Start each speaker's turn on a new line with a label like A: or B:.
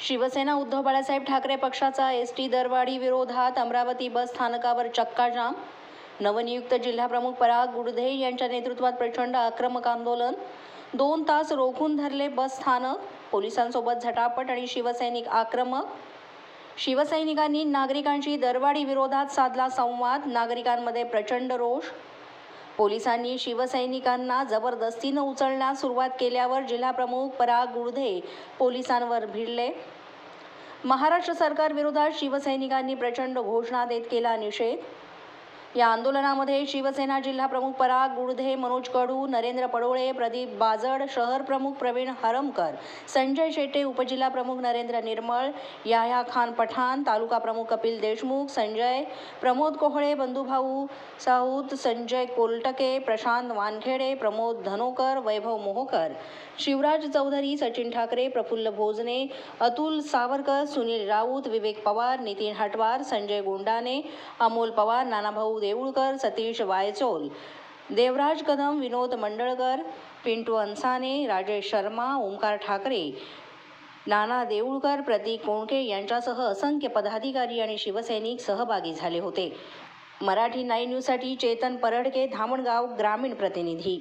A: शिवसेना उद्धव बाळासाहेब ठाकरे पक्षाचा S T दरवाढी विरोधात अमरावती बस स्थानकावर चक्काजाम. नवनियुक्त जिल्हाप्रमुख पराग गुडधे यांच्या नेतृत्वात प्रचंड आक्रमक आंदोलन. दोन तास रोखून धरले बस स्थानक. पोलिसांसोबत झटापट आणि शिवसैनिक आक्रमक. शिवसैनिकांनी नागरिकांशी दरवाढी विरोधात साधला संवाद. नागरिकांमध्ये प्रचंड रोष. पोलिसांनी शिवसैनिकांना जबरदस्तीनं उचलण्यास सुरुवात केल्यावर जिल्हाप्रमुख पराग गुडधे पोलिसांवर भिडले. महाराष्ट्र सरकारविरोधात शिवसैनिकांनी प्रचंड घोषणा देत केला निषेध. या आंदोलनामध्ये शिवसेना जिल्हाप्रमुख पराग गुडधे मनोज कडू नरेंद्र पडोळे प्रदीप बाजड शहर प्रमुख प्रवीण हरमकर संजय शेटे उपजिल्हाप्रमुख नरेंद्र निर्मळ याह्या खान पठाण तालुका प्रमुख कपिल देशमुख संजय प्रमोद कोहळे बंधुभाऊ साऊत संजय कोलटके प्रशांत वानखेडे प्रमोद धनोकर वैभव मोहोकर शिवराज चौधरी सचिन ठाकरे प्रफुल्ल भोजने अतुल सावरकर सुनील राऊत विवेक पवार नितीन हटवार संजय गोंडाने अमोल पवार नानाभाऊ देऊळकर सतीश वायचोल. देवराज कदम विनोद मंडळकर पिंटू अंसाने राजेश शर्मा ओंकार ठाकरे. नाना देऊळकर प्रतीक कोणके यांच्यासह असंख्य पदाधिकारी आणि शिवसैनिक सहभागी झाले होते. मराठी नाईन न्यूजसाठी चेतन परडके धामणगाव ग्रामीण प्रतिनिधी.